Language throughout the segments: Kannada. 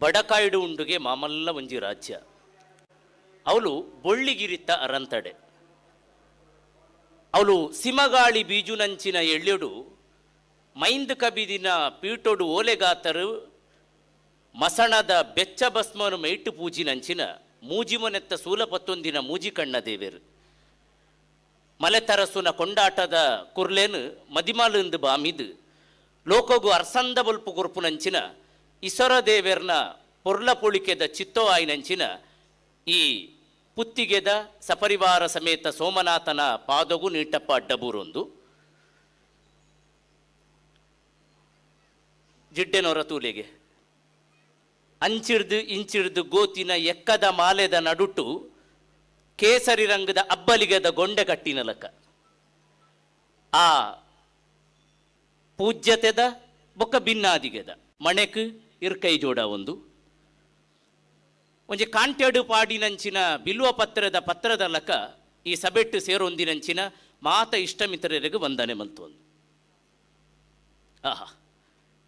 ಬಡಕಾಯ್ಡು ಉಂಡುಗೆ ಮಾಮಲ್ಲ ಒಂಜಿ ರಾಜ್ಯ. ಅವಳು ಬೊಳ್ಳಿಗಿರಿತ್ತ ಅರಂತಡೆ. ಅವಳು ಸಿಮಗಾಳಿ ಬೀಜುನಂಚಿನ ಎಳ್ಳೆಡು ಮೈಂದ್ ಕಬಿದಿನ ಪೀಟೊಡು ಓಲೆಗಾತರು, ಮಸಣದ ಬೆಚ್ಚ ಭಸ್ಮನು ಮೈಟು ಪೂಜಿನಂಚಿನ ಮೂಜಿಮನೆತ್ತ ಸೂಲಪತ್ತೊಂದಿನ ಮೂಜಿ ಕಣ್ಣ ದೇವೇರು. ಮಲೆತರಸುನ ಕೊಂಡಾಟದ ಕುರ್ಲೇನು ಮದಿಮಾಲಿಂದು ಬಾಮಿದು, ಲೋಕಗು ಅರ್ಸಂದ ಬಲ್ಪು ಕುರ್ಪುನಂಚಿನ ಇಸರ ದೇವರ್ನ ಪೊರ್ಲ ಪುಳಿಕೆದ ಚಿತ್ತೋ ಆಯ್ನಂಚಿನ ಈ ಪುತ್ತಿಗೆದ ಸಪರಿವಾರ ಸಮೇತ ಸೋಮನಾಥನ ಪಾದಗು ನೀಟಪ್ಪ ಅಡ್ಡಬೂರೊಂದು. ಜಿಡ್ಡೆನೊರ ತೂಲೆಗೆ. ಅಂಚಿರ್ದು ಇಂಚಿರ್ದು ಗೋತಿನ ಎಕ್ಕದ ಮಾಲೆದ ನಡುಟು ಕೇಸರಿ ರಂಗದ ಅಬ್ಬಲಿಗದ ಗೊಂಡೆ ಕಟ್ಟಿನ ಲಕ್ಕ ಆ ಪೂಜ್ಯತೆದ ಬೊಕ್ಕ ಭಿನ್ನಾದಿಗೆದ. ಮಣೆಕ್ ಇರ್ಕೈ ಜೋಡ ಒಂದು. ಒಂಜಿ ಕಾಂಟೆಡು ಪಾಡಿನಂಚಿನ ಬಿಲ್ವ ಪತ್ರದ ಪತ್ರದ ಲಕ ಈ ಸಬೆಟ್ಟು ಸೇರೊಂದಿನಂಚಿನ ಮಾತ ಇಷ್ಟಮಿತರರಿಗೆ ವಂದನೆ ಮಂತೊಂದು ಆಹಾ,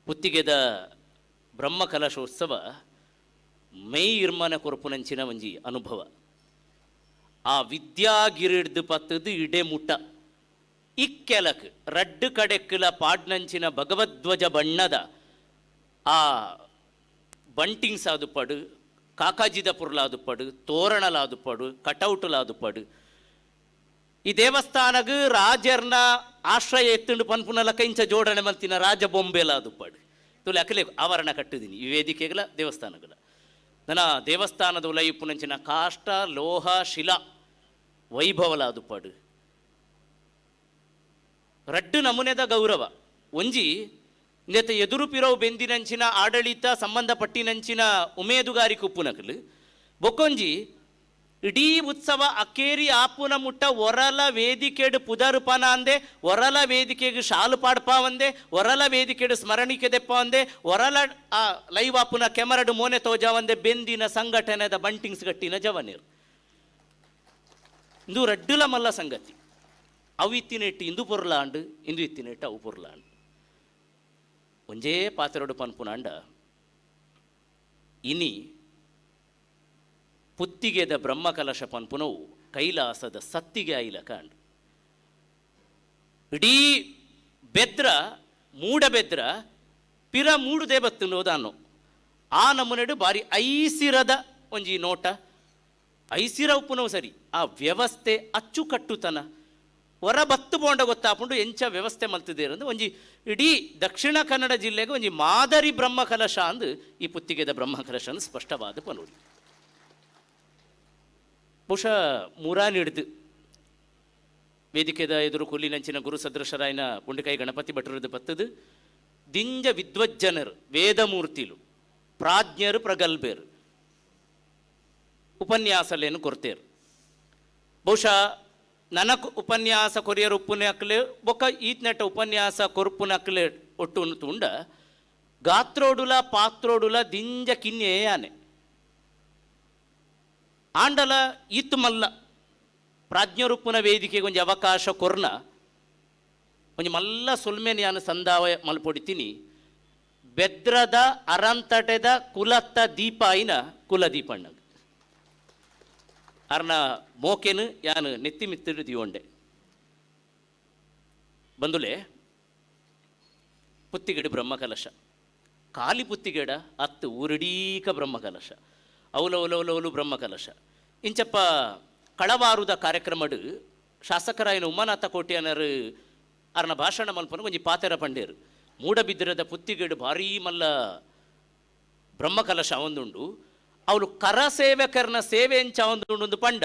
ಪುತ್ತಿಗೆದ ಬ್ರಹ್ಮ ಕಲಶೋತ್ಸವ ಮೈ ಇರ್ಮನ ಕೊರಪುನಂಚಿನ ಒಂಜಿ ಅನುಭವ. ಆ ವಿದ್ಯಾಗಿರಿಡ್ದು ಪತ್ತದು ಇಡೆ ಮುಟ್ಟ ಇಕ್ಕೆಲಕ್ ರಡ್ಡು ಕಡೆಕ್ಕಲ ಪಾಡ್ನಂಚಿನ ಭಗವದ್ವಜ ಬಣ್ಣದ ಆ ಬಂಟಿಂಗ್ಸ್ ಆದುಪಡು ಕಾಕಾಜಿದ ಪುರ್ಲಾದುಪಡು ತೋರಣಲಾದುಪಡು, ಕಟೌಟ್ಲಾದುಪಡು. ಈ ದೇವಸ್ಥಾನಗ ರಾಜರ್ನ ಆಶ್ರಯ ಎತ್ತುಂಡು ಪನ್ಪುನಲಕ ಇಂಚ ಜೋಡಣೆ ಮಲ್ತಿನ ರಾಜ ಬೊಂಬೆಲಾದುಪಡು ತುಲೆ ಅಕಲೆ ಆವರಣ ಕಟ್ಟಿದೀನಿ, ಈ ವೇದಿಕೆಗಳ ದೇವಸ್ಥಾನಗಳ ನನ್ನ ದೇವಸ್ಥಾನದ ಉಲಯಿಪ್ಪುನಂಚಿನ ಕಾಷ್ಟ, ಲೋಹ, ಶಿಲಾ, ವೈಭವಲಾದುಪಡು. ರಡ್ಡು ನಮೂನೆದ ಗೌರವ. ಒಂಜಿ ಇಂದೆತ ಎದುರು ಪಿರವು ಬೆಂದಿನಂಚಿನ ಆಡಳಿತ ಸಂಬಂಧಪಟ್ಟಿನಂಚಿನ ಉಮೇದುಗಾರಿ ಕುಪ್ಪುನಕಲು, ಬೊಕ್ಕೊಂಜಿ, ಇಡೀ ಉತ್ಸವ ಅಕ್ಕೇರಿ ಆಪುನ ಮುಟ್ಟ ಒರಲ ವೇದಿಕೆಡು ಪುದರುಪನ ಅಂದೆ, ಒರಲ ವೇದಿಕೆಗೆ ಶಾಲು ಪಾಡ್ಪ ಒಂದೆ ಒರಲ ವೇದಿಕೆಡು ಸ್ಮರಣಿಕೆ ದೆಪ್ಪ ಒಂದೆ ಒರಲ, ಆ, ಲೈವ್ ಆಪುನ ಕೆಮರಡು ಮೋನೆ ತೋಜ ಒಂದೆ ಬೆಂದಿನ ಸಂಘಟನೆದ ಬಂಟಿಂಗ್ಸ್ ಗಟ್ಟಿನ ಜವನೀರು. ಇಂದು ರಡ್ಡುಲ ಮಲ್ಲ ಸಂಗತಿ. ಅವು ಇತ್ತಿನೆಟ್ಟು ಇಂದು ಪೊರ್ಲಾಂಡು, ಇಂದು ಇತ್ತಿನೆಟ್ಟು ಅವು ಪೊರ್ಲಾಂಡು. ಒಂಜೇ ಪಾತ್ರೆಡು ಪನ್ಪುನಾಂಡ ಇನಿ ಪುತ್ತಿಗೆದ ಬ್ರಹ್ಮಕಲಶ ಪನ್ಪುನವು ಕೈಲಾಸದ ಸತ್ತಿಗೆ ಆಯಿಲ ಕಾಂಡ್. ಇಡೀ ಬೆದ್ರ, ಮೂಡ ಬೆದ್ರ, ಪಿರ ಮೂಡು ಬತ್ತುನೋದಾನು ಆ ನಮ್ಮನೆಡು ಬಾರಿ ಐಸಿರದ ಒಂಜಿ ನೋಟ. ಐಸಿರ ಉಪ್ಪುನವು ಸರಿ. ಆ ವ್ಯವಸ್ಥೆ ಅಚ್ಚುಕಟ್ಟುತನ. ಹೊರ ಬತ್ತು ಬೋಂಡ ಗೊತ್ತಾಪುಂಡು ಎಂಚ ವ್ಯವಸ್ಥೆ ಮಲ್ತಿದ್ದೀರ ಅಂದ್ರೆ ಒಂಜಿ ಇಡೀ ದಕ್ಷಿಣ ಕನ್ನಡ ಜಿಲ್ಲೆಗೆ ಒಂಜಿ ಮಾದರಿ ಬ್ರಹ್ಮಕಲಶ ಅಂದು ಈ ಪುತ್ತಿಗೆದ ಬ್ರಹ್ಮಕಲಶ ಅಂದು ಸ್ಪಷ್ಟವಾದ ಪನೂರಿ ಬಹುಶಃ ಮೂರಾನಿಡ್ದು ವೇದಿಕೆದ ಎದುರು ಕೊಲ್ಲಿನಂಚಿನ ಗುರು ಸದೃಶರಾಯನ ಪುಂಡಿಕಾಯಿ ಗಣಪತಿ ಭಟ್ರದ್ದು ಬತ್ತದು. ದಿಂಜ ವಿದ್ವಜ್ಜನರು, ವೇದಮೂರ್ತಿಲು, ಪ್ರಾಜ್ಞರು, ಪ್ರಗಲ್ಭರು ಉಪನ್ಯಾಸಲೇನು ಕೊರ್ತೇರು. ಬಹುಶಃ ನನಕ್ ಉಪನ್ಯಾಸ ಕೊರಿಯರ್ ಉಪ್ಪುನಕ್ಲೆ ಬೊಕ್ಕ ಈತ್ನೆಟ್ಟ ಉಪನ್ಯಾಸ ಕೊರ್ಪುನಕ್ಲೆ ಒಟ್ಟು ತುಂಡ ಗಾತ್ರೋಡುಲ ಪಾತ್ರೋಡುಲ ದಿಂಜ ಕಿನ್ಯೆ ಆನೆ. ಆಂಡಲ ಈತ್ ಮಲ್ಲ, ಪ್ರಾಜ್ಞರುಪ್ಪುನ ವೇದಿಕೆಗೆ ಒಂಜಿ ಅವಕಾಶ ಕೊರ್ನ, ಒಂಜಿ ಮಲ್ಲ ಸುಲ್ಮೆನ್ ನಾನು ಸಂದಾವ ಮಲ್ಪೊಡಿತೀನಿ. ಬೆದ್ರದ ಅರಂತಟೆದ ಕುಲತ್ತ ದೀಪ ಐನ ಮೋಕೆನು ಯಾನು ನೆತ್ತಿ ಮಿತ್ತಿಡು ದಿಯೋಂಡೆ. ಬಂದುಲೆ, ಪುತ್ತಿಗೆಡು ಬ್ರಹ್ಮಕಲಶ. ಕಾಲಿ ಪುತ್ತಿಗೆಡ ಅತ್ತು ಊರಡೀಕ ಬ್ರಹ್ಮಕಲಶ. ಅವಲವಲವಲವಲು ಬ್ರಹ್ಮಕಲಶ. ಇಂಚಪ್ಪ ಕಳವಾರುದ ಕಾರ್ಯಕ್ರಮಡು ಶಾಸಕರಾಯನ ಉಮಾನಾಥ ಕೋಟ್ಯಾನರು ಅರ್ನ ಭಾಷಣ ಮಲ್ಪನ ಒಂಜಿ ಪಾತೆರ ಪಂಡೇರು. ಮೂಡಬಿದ್ರದ ಪುತ್ತಿಗೆಡು ಭಾರೀ ಮಲ್ಲ ಬ್ರಹ್ಮಕಲಶ ಅವಂದುಂಡು. ಅವಳು ಕರಸೇವಕರನ ಸೇವೆ ಎಂಚ ಅವಂದುಂಡು ಒಂದು ಪಂಡ.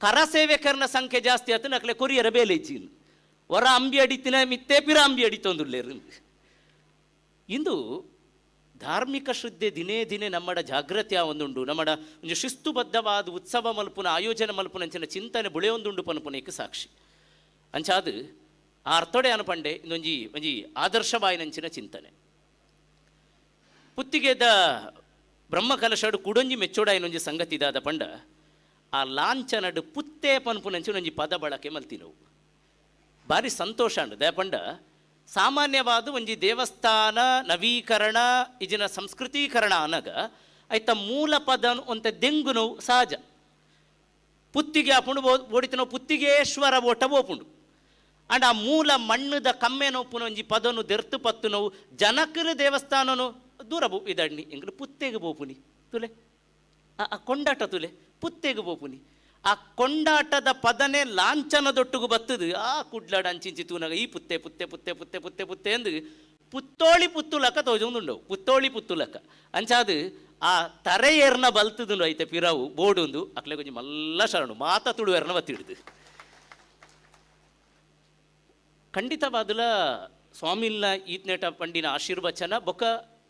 ಕರಸೇವಕರನ ಸಂಖ್ಯೆ ಜಾಸ್ತಿ ಆತು ನಕ್ಲೆ ಕೊರಿಯರ ಬೇಲೆ ಇಜ್ಜಿನ್. ಹೊರ ಅಂಬಿ ಅಡಿತಿನ ಮಿತ್ತೆ ಪಿರ ಅಂಬಿ ಅಡಿತೊಂದುಳ್ಳೇರು ಇಂದು ಧಾರ್ಮಿಕ ಶ್ರದ್ಧೆ ದಿನೇ ದಿನೇ ನಮ್ಮಡ ಜಾಗ್ರತೆ ಒಂದುಂಡು ನಮ್ಮಡ ಒಂದು ಶಿಸ್ತುಬದ್ಧವಾದ ಉತ್ಸವ ಮಲ್ಪುನ, ಆಯೋಜನೆ ಮಲ್ಪುನಂಚಿನ ಚಿಂತನೆ ಬುಳೆಯೊಂದುಂಡು ಪನ್ಪುನಕ್ಕೆ ಸಾಕ್ಷಿ. ಅಂಚಾದು ಆ ಅರ್ಥೊಡೆ ಅನ್ಪಂಡೆ ಇನ್ನೊಂಜಿ, ಒಂಜಿ ಆದರ್ಶವಾಯಿನಂಚಿನ ಚಿಂತನೆ. ಪುತ್ತಿಗೆದ ಮೆಚ್ಚೋಡಾಯಿ ಇನ್ನೊಂಜಿ ಸಂಗತಿ ಇದಾದ ಪಂಡ, ಆ ಲಾಂಛನಡು ಪುತ್ತೆ ಪನ್ಪುನಂಚಿ ಒಂಜಿ ಪದ ಬಳಕೆ ಮಲ್ತಿನವು. ಭಾರಿ ಸಂತೋಷ ಅಂಡು ದಯಪಂಡ ಸಾಮಾನ್ಯವಾದ ಒಂಜಿ ದೇವಸ್ಥಾನ, ನವೀಕರಣ ಇಜಿನ ಸಂಸ್ಕೃತೀಕರಣ ಅನಗ, ಐತ ಮೂಲ ಪದ ಒಂತ ದೆಂಗುನವು ಸಹಜ ಪುತ್ತಿಗೆ ಆಪುಂಡು ಓಡಿತನೋ ಪುತ್ತಿಗೇಶ್ವರ ಓಟ ಓಪುಂಡು. ಅಂಡ್ ಆ ಮೂಲ ಮಣ್ಣದ ಕಮ್ಮೆ ನೋಪುನ ಒಂಜಿ ಪದನು ದೆರ್ತು ಪತ್ತು ನೋವು ಜನಕರ ದೇವಸ್ಥಾನನು ದೂರ ಬೋ ಇದಣ್ಣಿ ಎಂಗ್ಲು ಪುತ್ತೆಗೆ ಬೋಪುನಿ. ತುಲೆ. ಆ ಕೊಂಡಾಟ ತುಲೆ. ಪುತ್ತೆಗೆ ಬೋಪುನಿ. ಆ ಕೊಂಡಾಟದ ಪದನೆ ಲಾಂಛನದೊಟ್ಟಿಗೂ ಬತ್ತದು. ಆ, ಕುಡ್ಲಾಡ ಅಂಚಿಂಚಿ ತೂನಾಗ ಈ ಪುತ್ತೆ ಪುತ್ತೆ ಪುತ್ತೆ ಪುತ್ತೆ ಪುತ್ತೆ ಪುತ್ತೆ ಎಂದು ಪುತ್ತೋಳಿ ಪುತ್ತುಲಕ ತೋಜೊಂದುಂಡವು ಪುತ್ತೋಳಿ ಪುತ್ತುಲಕ. ಅಂಚಾದು ಆ ತರೆಯರ್ನ ಬಲ್ತದು ಐತೆ ಪಿರಾವು, ಬೋಡೊಂದು. ಅಕ್ಲೆ ಕೊಂಚ ಮಲ್ಲ ಶರಣು. ಮಾತ ತುಳುವೆರ್ನ ಬತ್ತಿಡ್ದು. ಖಂಡಿತವಾದುಲ ಸ್ವಾಮಿಲ್ನ ಈತ್ನೇಟ ಪಂಡಿನ ಆಶೀರ್ವಚನ ಬೊಕ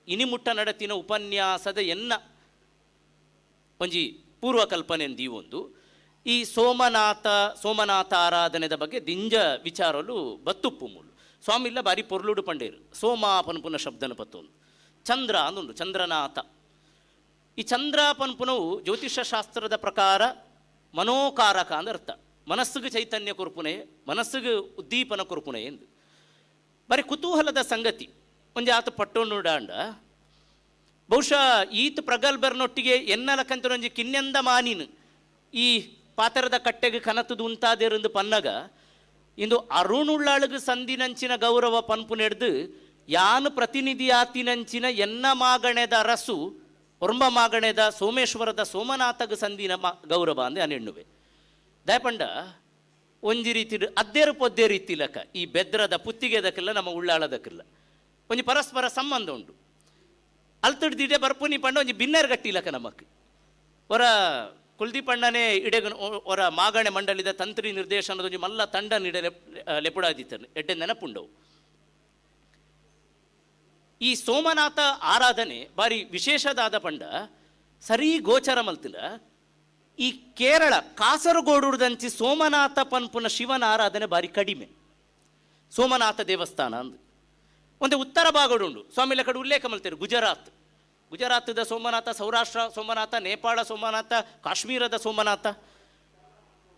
ಇನಿಮುಟ್ಟ ನಡತಿನ ಉಪನ್ಯಾಸದ ಎನ್ನ ಒಂಜಿ ಪೂರ್ವ ಕಲ್ಪನೆ ಒಂದು ಈ ಸೋಮನಾಥ ಸೋಮನಾಥ ಆರಾಧನೆದ ಬಗ್ಗೆ ದಿಂಜ ವಿಚಾರಲು ಬತ್ತುಪ್ಪು ಮೂಲು. ಸ್ವಾಮಿಲ್ಲ ಬಾರಿ ಪೊರ್ಲುಡು ಪಂಡೇರು. ಸೋಮ ಪನ್ಪುನ ಶಬ್ದನ ಪತ್ತೊಂದು. ಚಂದ್ರ ಅಂದು ಚಂದ್ರನಾಥ. ಈ ಚಂದ್ರ ಪನ್ಪುನವು ಜ್ಯೋತಿಷ್ಯಶಾಸ್ತ್ರದ ಪ್ರಕಾರ ಮನೋಕಾರಕ ಅಂದ ಅರ್ಥ. ಮನಸ್ಸಿಗೆ ಚೈತನ್ಯ ಕೊರ್ಪುನೆ ಮನಸ್ಸಿಗೆ ಉದ್ದೀಪನ ಕೊರ್ಪುನೆ ಎಂದು. ಬರೀ ಕುತೂಹಲದ ಸಂಗತಿ. ಒಂಜಿ ಆತ ಪಟ್ಟೊಂಡು ಡಾಂಡ ಬಹುಶಃ ಈತ ಪ್ರಗಲ್ಭರನೊಟ್ಟಿಗೆ ಎನ್ನಲಕ್ಕಂತ ಒಂಜಿ ಕಿನ್ನೆಂದ ಮಾನಿನ. ಈ ಪಾತ್ರದ ಕಟ್ಟೆಗೆ ಕನತದು ಉಂತಾದಿರಂದು ಪನ್ನಗ, ಇಂದು ಅರುಣುಳ್ಳಾಳಗ ಸಂದಿನಂಚಿನ ಗೌರವ ಪನ್ಪು ನೆಡ್ದು, ಯಾನು ಪ್ರತಿನಿಧಿ ಆತಿನಂಚಿನ ಎನ್ನ ಮಾಗಣೆದ ರಸು ಹೊರಂಬ ಮಾಗಣೆದ ಸೋಮೇಶ್ವರದ ಸೋಮನಾಥಗ ಸಂದಿನ ಮಾ, ಗೌರವ ಅಂದೆ ಅನೆಣ್ಣುವೆ. ದಯಪಂಡ, ಒಂಜಿ ರೀತಿ ಅದ್ದೇರು ಪೊದ್ದೇ ರೀತಿ ಲಕ ಈ ಬೆದ್ರದ ಪುತ್ತಿಗೆದಕ್ಕಿಲ್ಲ, ನಮ್ಮ ಉಳ್ಳಾಳದಕ್ಕಿಲ್ಲ. ಒಂಜಿ ಪರಸ್ಪರ ಸಂಬಂಧ ಉಂಟು. ಅಲ್ತಡ್ದಿಡೆ ಬರ್ಪುನಿ ಪಂಡ ಒಂಜಿ ಬಿನ್ನರ್ ಗಟ್ಟಿಲಕ ನಮಕ್. ಒರ ಕುಲ್ದೀಪ್ ಅಣ್ಣನೇ ಇಡೆಗ ಒರ ಮಾಗಣೆ ಮಂಡಳಿದ ತಂತ್ರಿ ನಿರ್ದೇಶನದ ಮಲ್ಲ ತಂಡ ನಿಡೆ ಲೆಪುಡಾದಿತ್ತನು ಎಡ್ಡೆ ನೆನಪುಂಡವು. ಈ ಸೋಮನಾಥ ಆರಾಧನೆ ಬಾರಿ ವಿಶೇಷದಾದ ಪಂಡ. ಸರಿ ಗೋಚರ ಮಲ್ತಿನ ಈ ಕೇರಳ ಕಾಸರಗೋಡುದಂಚಿ ಸೋಮನಾಥ ಪನ್ಪುನ ಶಿವನ ಆರಾಧನೆ ಬಾರಿ ಕಡಿಮೆ. ಸೋಮನಾಥ ದೇವಸ್ಥಾನ ಅಂದು. ಒಂದು ಉತ್ತರ ಭಾಗಡುಂಡು ಸ್ವಾಮಿಲ ಕಡೆ ಉಲ್ಲೇಖ ಮಲ್ತೇರು ಗುಜರಾತ್. ಗುಜರಾತದ ಸೋಮನಾಥ, ಸೌರಾಷ್ಟ್ರ ಸೋಮನಾಥ, ನೇಪಾಳ ಸೋಮನಾಥ, ಕಾಶ್ಮೀರದ ಸೋಮನಾಥ.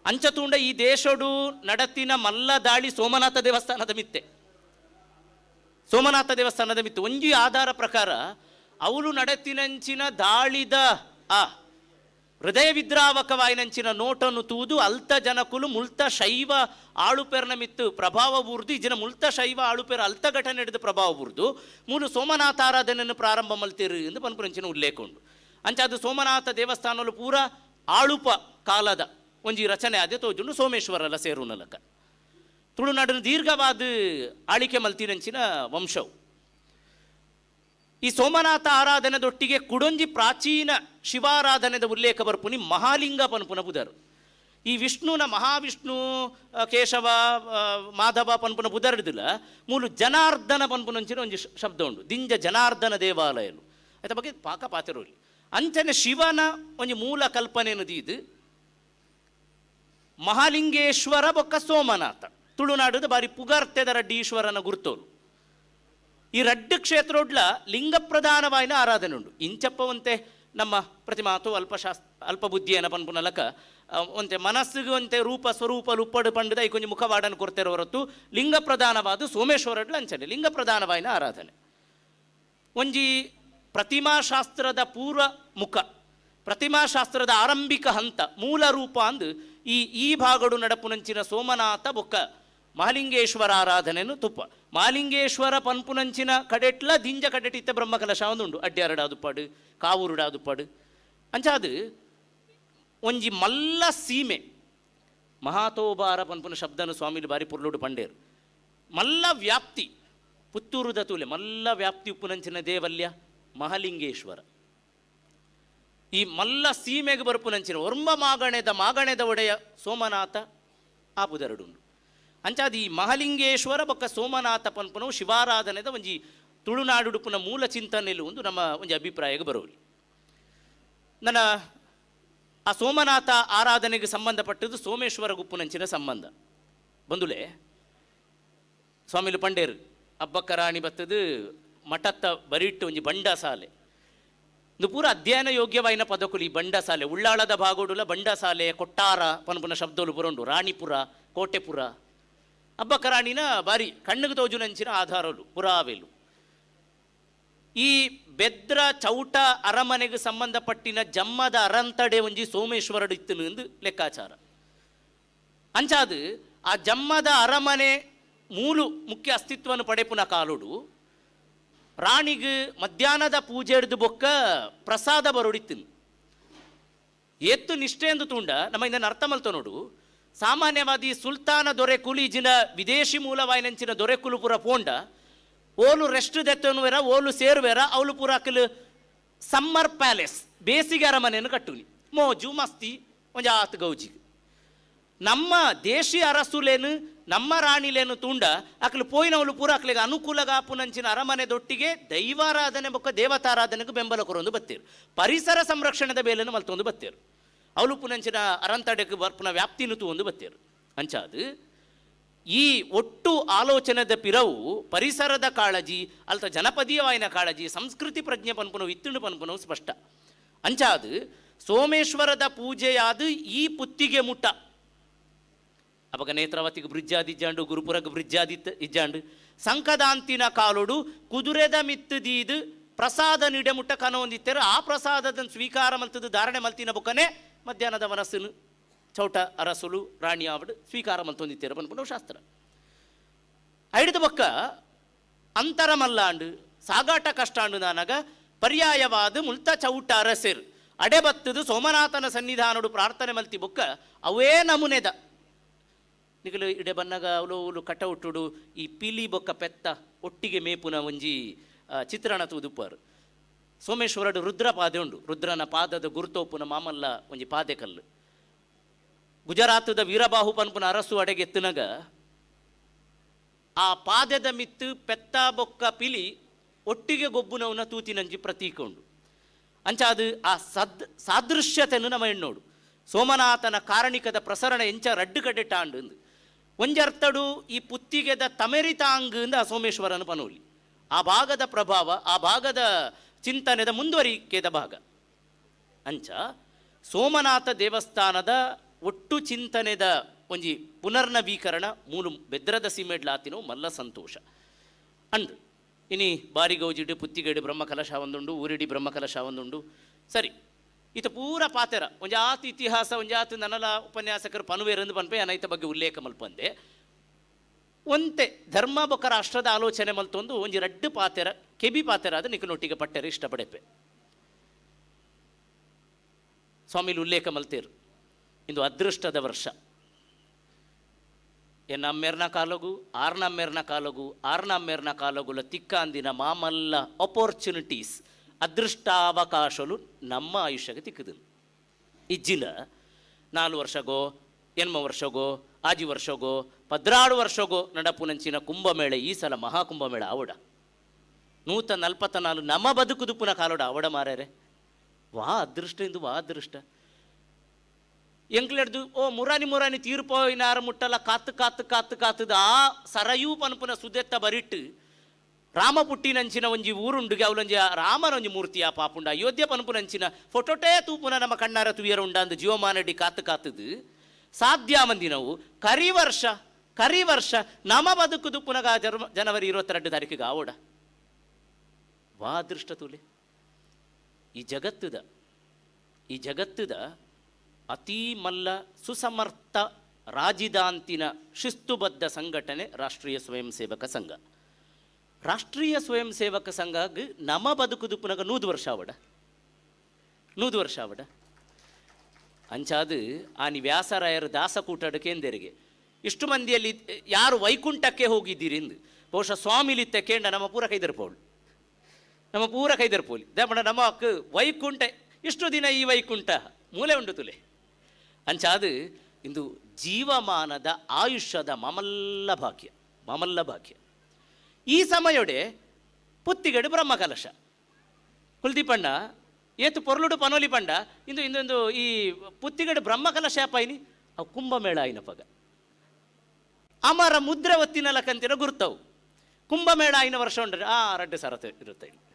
ಅಂಚತುಂಡ ಈ ದೇಶಡು ನಡತಿನ ಮಲ್ಲ ದಾಳಿ ಸೋಮನಾಥ ದೇವಸ್ಥಾನದ ಮಿತ್ತೆ. ಸೋಮನಾಥ ದೇವಸ್ಥಾನದ ಮಿತ್ತೆ. ಒಂಜಿ ಆಧಾರ ಪ್ರಕಾರ ಅವಳು ನಡತಿನಂಚಿನ ದಾಳಿದ, ಆ ಹೃದಯ ವಿದ್ರಾವಕವಾಯಿನಂಚಿನ ನೋಟನ್ನು ತೂದು ಅಲ್ತ ಜನಕುಲು ಮುಲ್ತ ಶೈವ ಆಳುಪೆರ್ನ ಮಿತ್ತು ಪ್ರಭಾವ ಬೂರ್ದು ಇಜಿನ ಮುಲ್ತ ಶೈವ ಆಳುಪೆರ ಅಲ್ತ ಘಟನೆ ಹಿಡಿದು ಪ್ರಭಾವ ಬೂರ್ದು. ಮೂಲು ಸೋಮನಾಥ ಆರಾಧನೆಯನ್ನು ಪ್ರಾರಂಭ ಮಲ್ತಿರು ಎಂದು ಪನ್ಪುರಂಚಿನ ಉಲ್ಲೇಖ ಉಂಡು ಅಂಚ ಅದು ಸೋಮನಾಥ ದೇವಸ್ಥಾನಲು ಪೂರ ಆಳುಪ ಕಾಲದ ಒಂಜಿ ರಚನೆ ಅದೇ ತೋಜುಂಡು ಸೋಮೇಶ್ವರಲ ಸೇರುನಲಕ ತುಳುನಾಡಿನ ದೀರ್ಘವಾದ ಆಳಿಕೆ ಮಲ್ತಿನಂಚಿನ ವಂಶವು. ಈ ಸೋಮನಾಥ ಆರಾಧನೆದೊಟ್ಟಿಗೆ ಕುಡೊಂಜಿ ಪ್ರಾಚೀನ ಶಿವಾರಾಧನೆದ ಉಲ್ಲೇಖ ಬರ್ಪುನಿ ಮಹಾಲಿಂಗ ಪನ್ಪುನ ಬುಧರು ಈ ವಿಷ್ಣುನ ಮಹಾವಿಷ್ಣು ಕೇಶವ ಮಾಧವ ಪನ್ಪುನ ಬುಧರ್ದಿಲ್ಲ ಮೂಲು ಜನಾರ್ದನ ಪನ್ಪುನಂಚಿನ ಒಂಜಿ ಶ- ಶಬ್ದ ಉಂಡು ದಿಂಜ ಜನಾರ್ದನ ದೇವಾಲಯಲು. ಅದ ಬಗ್ಗೆ ಪಾಕ ಪಾತಿರೋಲಿ ಅಂಚನೆ ಶಿವನ ಒಂಜಿ ಮೂಲ ಕಲ್ಪನೆಯನ್ನು ದೀದು ಮಹಾಲಿಂಗೇಶ್ವರ ಬೊಕ್ಕ ಸೋಮನಾಥ. ತುಳುನಾಡದ ಬಾರಿ ಪುಗರ್ತೆದ ರಡ್ಡಿ ಈಶ್ವರನ ಗುರ್ತೋರು. ಈ ರಡ್ಡ ಕ್ಷೇತ್ರೋಡ್ಲ ಲಿಂಗ ಪ್ರಧಾನವಾಯಿನ ಆರಾಧನೆ ಉಂಡು ಇಂಚಪ್ಪವಂತೆ ನಮ್ಮ ಪ್ರತಿಮಾತು ಅಲ್ಪಶಾಸ್ತ್ರ ಅಲ್ಪ ಬುದ್ಧಿಯನ ಪನ್ಪುನಲಕ ಆ, ಒಂತೆ ಮನಸ್ಸಿಗೆ ಒಂತೆ ರೂಪ ಸ್ವರೂಪ ಲುಪ್ಪಡು ಪಂಡದ ಈ ಕೊಂಚ ಮುಖವಾಡನ್ನು ಕೊಡ್ತಿರೋ ಹೊರತು ಲಿಂಗ ಪ್ರಧಾನವಾದ ಸೋಮೇಶ್ವರಡ್ಲ ಅಂಚನೆ ಲಿಂಗ ಪ್ರಧಾನವಾಯಿನ ಆರಾಧನೆ. ಒಂಜಿ ಪ್ರತಿಮಾಶಾಸ್ತ್ರದ ಪೂರ್ವ ಮುಖ ಪ್ರತಿಮಾಶಾಸ್ತ್ರದ ಆರಂಭಿಕ ಹಂತ ಮೂಲ ರೂಪ ಅಂದು ಈ ಈ ಭಾಗಡು ನಡಪುನಂಚಿನ ಸೋಮನಾಥ ಬೊಕ್ಕ ಮಹಾಲಿಂಗೇಶ್ವರ ಆರಾಧನೆಯನ್ನು ತುಪ್ಪ. ಮಾಲಿಂಗೇಶ್ವರ ಪನ್ಪುನಂಚಿನ ಕಡೆಟ್ಲ ದಿಂಜ ಕಡೆಟಿತ್ತ ಬ್ರಹ್ಮಕಲಶ ಒಂದುಂಡು ಅಡ್ಡ್ಯಾರಡಾದುಪಾಡು ಕಾವೂರುಡಾದುಪಾಡು ಕಾವೂರುಡಾದು ಪಡು. ಅಂಚಾದು ಒಂಜಿ ಮಲ್ಲ ಸೀಮೆ. ಮಹಾತೋಬಾರ ಪನ್ಪುನ ಶಬ್ದನು ಸ್ವಾಮಿಲು ಬಾರಿ ಪುರ್ಲುಡು ಪಂಡೇರು. ಮಲ್ಲ ವ್ಯಾಪ್ತಿ ಪುತ್ತೂರುದ ತೂಲೆ ಮಲ್ಲ ವ್ಯಾಪ್ತಿ ಉಪ್ಪುನಂಚಿನ ದೇವಲ್ಯ, ಮಹಾಲಿಂಗೇಶ್ವರ. ಈ ಮಲ್ಲ ಸೀಮೆಗೆ ಬರ್ಪುನಂಚಿನ ಒರ್ಮ ಮಾಗಣೆದ ಮಾಗಣೆದ ಒಡೆಯ ಸೋಮನಾಥ, ಆ ಬುಧರಡುಂಡು ಅಂಚಾದ ಈ ಮಹಲಿಂಗೇಶ್ವರ ಬೊಕ್ಕ ಸೋಮನಾಥ ಪನ್ಪನು ಶಿವಾರಾಧನೆದ ಒಂಜಿ ತುಳುನಾಡುಡುಪುನ ಮೂಲ ಚಿಂತನೆಯಲ್ಲಿ ಒಂದು ನಮ್ಮ ಒಂಜಿ ಅಭಿಪ್ರಾಯಕ್ಕೆ ಬರೋಲಿ. ನನ್ನ ಆ ಸೋಮನಾಥ ಆರಾಧನೆಗೆ ಸಂಬಂಧಪಟ್ಟದ್ದು ಸೋಮೇಶ್ವರ ಗುಪ್ಪುನಂಚಿನ ಸಂಬಂಧ. ಬಂದುಲೆ, ಸ್ವಾಮಿಲು ಪಂಡೇರು, ಅಬ್ಬಕ್ಕ ರಾಣಿ ಬತ್ತದು ಮಠತ್ತ ಬರಿಟ್ಟು ಒಂಜಿ ಬಂಡ ಸಾಲೆ ಇದು ಪೂರ ಅಧ್ಯಯನ ಯೋಗ್ಯವಾಯಿನ ಪದಕುಲಿ ಈ ಬಂಡ ಸಾಲೆ ಉಳ್ಳಾಳದ ಭಾಗೋಡುಲ ಬಂಡ ಸಾಲೆ ಕೊಟ್ಟಾರ ಪನ್ಪುನ ಶಬ್ದೋಲು ಪುರಂಡು, ರಾಣಿಪುರ, ಕೋಟೆಪುರ ಅಬ್ಬಕರಾಣಿನ ಬಾರಿ ಕಣ್ಣಿಗೆ ತೋಜುನಂಚಿನ ಆಧಾರಲು, ಪುರಾವೆಲು. ಈ ಬೆದ್ರ ಚೌಟ ಅರಮನೆಗೆ ಸಂಬಂಧಪಟ್ಟಿನ ಜಮ್ಮದ ಅರಂತಡೆ ಒಂಜಿ ಸೋಮೇಶ್ವರಡು ಇತ್ತನು ಎಂದು ಲೆಕ್ಕಾಚಾರ. ಅಂಚಾದು, ಆ ಜಮ್ಮದ ಅರಮನೆ ಮೂಲು ಮುಖ್ಯ ಅಸ್ತಿತ್ವವನ್ನು ಪಡೆಪುನ ಕಾಲುಡು. ರಾಣಿಗೆ ಮಧ್ಯಾಹ್ನದ ಪೂಜೆ ಹಿಡಿದು ಬೊಕ್ಕ ಪ್ರಸಾದ ಬರೋಡಿತ್ತಿನು ಎತ್ತು ನಿಷ್ಠೆ ಎಂದು ತುಂಡ, ನಮ್ಮ ಇಂದ ಅರ್ಥ ಮಲ್ತ ನೋಡು ಸಾಮಾನ್ಯವಾದಿ ಸುಲ್ತಾನ ದೊರೆ ಕುಲಿಜಿನ ವಿದೇಶಿ ಮೂಲವಾಯಿನಂಚಿನ ದೊರೆ ಕುಲುಪುರ ಪೋಂಡ, ಓಲು ರೆಸ್ಟ್ ದೆತ್ತನುವೆರ, ಓಲು ಸೇರುವೆರ ಅವಳು ಪೂರ ಅಕ್ಕಲು ಸಮ್ಮರ್ ಪ್ಯಾಲೇಸ್ ಬೇಸಿಗೆ ಅರಮನೆಯನ್ನು ಕಟ್ಟುನಿ. ಮೋಜು, ಮಸ್ತಿ, ಒಂಜಾತ್ ಗೌಜಿಗೆ. ನಮ್ಮ ದೇಶಿ ಅರಸುಲೇನು, ನಮ್ಮ ರಾಣಿಲೇನು ತುಂಡ, ಅಕ್ಲು ಪೋಯಿನವಳು ಪೂರ ಅಕ್ಲಿಗೆ ಅನುಕೂಲಗಾಪುನಂಚಿನ ಅರಮನೆ ದೊಟ್ಟಿಗೆ ದೈವಾರಾಧನೆ ಬೊಕ್ಕ ದೇವತಾರಾಧನೆಗೂ ಬೆಂಬಲ ಕೊರೊಂದು ಬತ್ತೇರು. ಪರಿಸರ ಸಂರಕ್ಷಣದ ಬೇಲೆಯನ್ನು ಮಲ್ತೊಂದು ಬತ್ತೇರು. ಅವಳು ಪುನಂಚಿನ ಬರ್ಪುನ ವ್ಯಾಪ್ತಿನು ತೂವೊಂದು ಬತ್ತೇರು. ಅಂಚಾದು ಈ ಒಟ್ಟು ಆಲೋಚನೆದ ಪಿರವು ಪರಿಸರದ ಕಾಳಜಿ, ಅಲ್ತ ಜನಪದೀಯವಾಯಿನ ಕಾಳಜಿ, ಸಂಸ್ಕೃತಿ ಪ್ರಜ್ಞೆ ಪನ್ಪುನ ಇತ್ತುಂಡು ಪನ್ಪುನವು ಸ್ಪಷ್ಟ. ಅಂಚಾದು ಸೋಮೇಶ್ವರದ ಪೂಜೆಯಾದ ಈ ಪುತ್ತಿಗೆ ಮುಟ್ಟ. ಅವಾಗ ನೇತ್ರಾವತಿಗೆ ಬ್ರಿಜ್ಜಾದಿಜ್ಜಾಂಡು ಗುರುಪುರಕ್ಕೆ ಬ್ರಿಡ್ಜ್ ಆದಿತ್ತು ಇಜ್ಜಾಂಡು, ಸಂಕದಾಂತಿನ ಕಾಲುಡು ಕುದುರೆದ ಮಿತ್ತದೀದು ಪ್ರಸಾದ ನಿಡೆ ಮುಟ್ಟ ಕನ ಹೊಂದಿತ್ತೇರು ಆ ಪ್ರಸಾದದ ಸ್ವೀಕಾರ ಮಲ್ತದ ಧಾರಣೆ ಮಲ್ತಿನ ಬೊಕ್ಕನೆ ಮಧ್ಯಾಹ್ನದ ಮನಸ್ಸಿನ ಚೌಟ ಅರಸುಲು, ರಾಣಿ ಆವಡು, ಸ್ವೀಕಾರ ಮಲ್ತೊಂದಿತ್ತೇರು ಬಂದ್ಬಿಟ್ಟು ಶಾಸ್ತ್ರ. ಐಡಿದ ಬೊಕ್ಕ, ಅಂತರ ಮಲ್ಲಾಂಡು, ಸಾಗಾಟ ಕಷ್ಟಾಂಡು ನಾನಗ ಪರ್ಯಾಯವಾದ ಮುಲ್ತ ಚೌಟ ಅರಸಿರ್. ಅಡೆ ಬತ್ತದು ಸೋಮನಾಥನ ಸನ್ನಿಧಾನಡು ಪ್ರಾರ್ಥನೆ ಮಲ್ತಿ ಬೊಕ್ಕ, ಅವೇ ನಮುನೆದ. ನಿಗಲು ಇಡೆ ಬನ್ನಗ ಅವಲು ಕಟ ಒಟ್ಟುಡು ಈ ಪಿಲಿ ಬೊಕ್ಕ ಪೆತ್ತ, ಒಟ್ಟಿಗೆ ಮೇಪುನ ಒಂಜಿ ಚಿತ್ರಣ ತೂದುಪ್ಪರು. ಸೋಮೇಶ್ವರಡು ರುದ್ರ ಪಾದೆ ಉಂಡು ರುದ್ರನ ಪಾದದ ಗುರುತೋಪುನ ಮಾಮಲ್ಲ ಒಂಜಿ ಪಾದೆ ಕಲ್ಲು. ಗುಜರಾತದ ವೀರಬಾಹು ಪನ್ಪುನ ಅರಸು ಅಡೆಗೆ ಎತ್ತಿನಗ ಆ ಪಾದದ ಮಿತ್ತು ಪೆತ್ತ ಬೊಕ್ಕ ಪಿಲಿ ಒಟ್ಟಿಗೆ ಗೊಬ್ಬುನವನ ತೂತಿನಂಜಿ ಪ್ರತೀಕ ಉಂಡು ಅಂಚ ಅದು ಆ ಸದ್ ಸಾದೃಶ್ಯತೆಯನ್ನು ನಮ್ಮ ಎಣ್ಣೋಡು ಸೋಮನಾಥನ ಕಾರಣಿಕದ ಪ್ರಸರಣ ಎಂಚ ರಡ್ಡು ಕಡೆ ಟಾಂಡು ಒಂಜರ್ತಡು ಈ ಪುತ್ತಿಗೆದ ತಮೆರಿತಾಂಗ್ ಆ ಸೋಮೇಶ್ವರನ ಪನೋಲಿ. ಆ ಭಾಗದ ಪ್ರಭಾವ, ಆ ಭಾಗದ ಚಿಂತನೆದ ಮುಂದುವರಿಕೆದ ಭಾಗ. ಅಂಚ, ಸೋಮನಾಥ ದೇವಸ್ಥಾನದ ಒಟ್ಟು ಚಿಂತನೆದ ಒಂಜಿ ಪುನರ್ನವೀಕರಣ ಮೂಲು ಬೆದ್ರದ ಸಿಮೆಡ್ಲಾತಿನ ಮಲ್ಲ ಸಂತೋಷ. ಅಂಡ್ ಇನಿ ಬಾರಿಗೌಜಿಡು ಪುತ್ತಿಗೇಡು ಬ್ರಹ್ಮಕಲಶ ಒಂದುಂಡು, ಊರಿಡಿ ಬ್ರಹ್ಮಕಲಶ ಒಂದುಂಡು. ಸರಿ ಈತ ಪೂರ ಪಾತೆರ ಆತ ಇತಿಹಾಸ ಒಂಜಾತು ನನಲ ಉಪನ್ಯಾಸಕರು ಪನುವೇರಂದು ಪನ್ಪೆ ಅನೈತ ಬಗ್ಗೆ ಉಲ್ಲೇಖ ಮಲ್ಪಂದೆ. ಒಂತೆ ಧರ್ಮ ಬೊಕ್ಕ ರಾಷ್ಟ್ರದ ಆಲೋಚನೆ ಮಲ್ತೊಂದು, ಒಂಜಿ ರಡ್ಡು ಪಾತೆರ ಕೆಬಿ ಪಾತ್ರರಾದ ಅದು ಪಟ್ಟರೆ ಪಟ್ಟೆರ ಇಷ್ಟಪಡೆಪೆ ಸ್ವಾಮಿಲಿ ಉಲ್ಲೇಖ ಮಲ್ತೀರು, ಇಂದು ಅದೃಷ್ಟದ ವರ್ಷ. ಎನ್ನಮ್ಮೆರ್ನ ಕಾಲಗು ಆರ್ನಮ್ಮೆರ್ನ ಕಾಲಗು ಆರ್ನಮ್ಮೆರ್ನ ಕಾಲಗುಲ ತಿಕ್ಕಾಂದಿನ ಮಾಮಲ್ಲ ಅಪೋರ್ಚುನಿಟೀಸ್ ಅದೃಷ್ಟಾವಕಾಶಲು ನಮ್ಮ ಆಯುಷ್ಯಗೆ ತಿಕ್ಕದು ಇಜ್ಜಿಲ ನಾಲ್ಕು ವರ್ಷಗೋ ಎನ್ಮ ವರ್ಷಗೋ, ಆಜಿ ವರ್ಷಗೋ, ಪದ್ರಾಡು ವರ್ಷಗೋ ನಡಪುನಂಚಿನ ಕುಂಭಮೇಳ, ಈ ಸಲ ಮಹಾಕುಂಭಮೇಳ ಆವಡ. ನೂತ ನಲ್ಪತ್ತ ನಾಲ್ಕು ನಮ್ಮ ಬದುಕುದು ಪುನಃ ಕಾಲೋಡ ಆವಡ ಮಾರ್ಯಾರೆ ವಾ ಅದೃಷ್ಟ ಇಂದು ವಾ ಅದೃಷ್ಟ ಎಂಕ್ಲೆಡ್ದು ಓ ಮುರಾನಿ ಮುರಾನಿ ತೀರ್ಪೋಯಿನಾರ ಮುಟ್ಟಲ್ಲ ಕಾತು ಕಾತು ಕಾತು ಕಾತುದ ಆ ಸರಯೂ ಪನ್ಪುನ ಸುದೆತ್ತ ಬರಿಟ್ಟು ರಾಮ ಪುಟ್ಟಿನಂಚಿನ ಒಂಜಿ ಊರುಂಡುಗೆ ಅವಲೊಂಜಿ ಆ ರಾಮನ ಒಂಜಿ ಮೂರ್ತಿ ಆ ಪಾಪುಂಡ ಅಯೋಧ್ಯೆ ಪನ್ಪುನಂಚಿನ ಫೋಟೋಟೇ ತೂಪುನ ನಮ್ಮ ಕಣ್ಣಾರ ತುಯ್ಯರ ಉಂಡ ಅಂದು ಜೀವಮಾನಡಿ ಕಾತು ಕಾತುದು ಸಾಧ್ಯ ಮಂದಿನವು ಕರಿ ವರ್ಷ ಕರಿ ವರ್ಷ ನಮ ಬದುಕುದು ಪುನಗ ಜರ್ಮ ಜನವರಿ ಇರುವತ್ತೆರಡು ತಾರೀಕಿಗೆ ಆವೋಡ ವಾ ಅದೃಷ್ಟ ತುಲೆ ಈ ಜಗತ್ತದ ಈ ಜಗತ್ತದ ಅತೀ ಮಲ್ಲ ಸುಸಮರ್ಥ ರಾಜಿದಾಂತಿನ ಶಿಸ್ತುಬದ್ಧ ಸಂಘಟನೆ ರಾಷ್ಟ್ರೀಯ ಸ್ವಯಂ ಸೇವಕ ಸಂಘ. ರಾಷ್ಟ್ರೀಯ ಸ್ವಯಂ ಸೇವಕ ಸಂಘ ನಮ ಬದುಕುದು ಪುನಗ ನೂದು ವರ್ಷ ಅವಡ ನೂದು ವರ್ಷ ಅವಡ ಅಂಚಾದು ಆನಿ ವ್ಯಾಸರಾಯರು ದಾಸಕೂಟಡ ಕೇಂದ್ರಿಗೆ ಇಷ್ಟು ಮಂದಿಯಲ್ಲಿ ಯಾರು ವೈಕುಂಠಕ್ಕೆ ಹೋಗಿದ್ದೀರಿ ಎಂದು ಬಹುಶಃ ಸ್ವಾಮಿಲಿತ್ತ ಕೇಂಡ ನಮ್ಮ ಪೂರ ಕೈದರ್ಪೋಳು ನಮ್ಮ ಪೂರ ಕೈದರ್ಪೋಲಿ ದೇಪಂಡ ನಮ್ಮ ಅಕ್ಕ ವೈಕುಂಠ, ಇಷ್ಟು ದಿನ ಈ ವೈಕುಂಠ? ಮೂಲೆ ಉಂಡು ತುಲೆ. ಅಂಚಾದು ಇಂದು ಜೀವಮಾನದ ಆಯುಷ್ಯದ ಮಮಲ್ಲ ಭಾಗ್ಯ ಮಮಲ್ಲ ಭಾಗ್ಯ. ಈ ಸಮಯೊಡೆ ಪುತ್ತಿಗಡು ಬ್ರಹ್ಮಕಲಶ. ಕುಲ್ದೀಪಣ್ಣ, ಏತು ಪೊರ್ಲುಡು ಪನೋಲಿ ಪಂಡ, ಇಂದು ಇಂದೊಂದು ಈ ಪುತ್ತಿಗಡು ಬ್ರಹ್ಮಕಲಶ ಪೈನಿ, ಅವು ಕುಂಭಮೇಳ ಆಯ್ನ ಪಗ. ಅಮರ ಮುದ್ರೆ ಒತ್ತಿನ ಲಕ್ಕಂತಿರೋ ಗುರ್ತವು. ಕುಂಭಮೇಳ ಆಯ್ನ ವರ್ಷ ಉಂಡ್ರೆ ಆ ರಡ್ಡು ಸರತ ಇರುತ್ತೆ